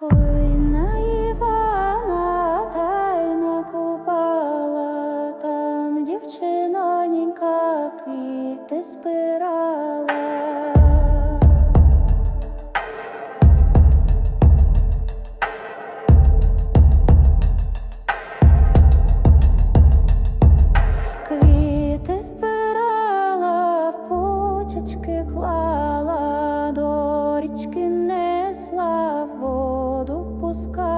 Ой, Івана тайна купала, там дівчинонька квіти спирала. buscar.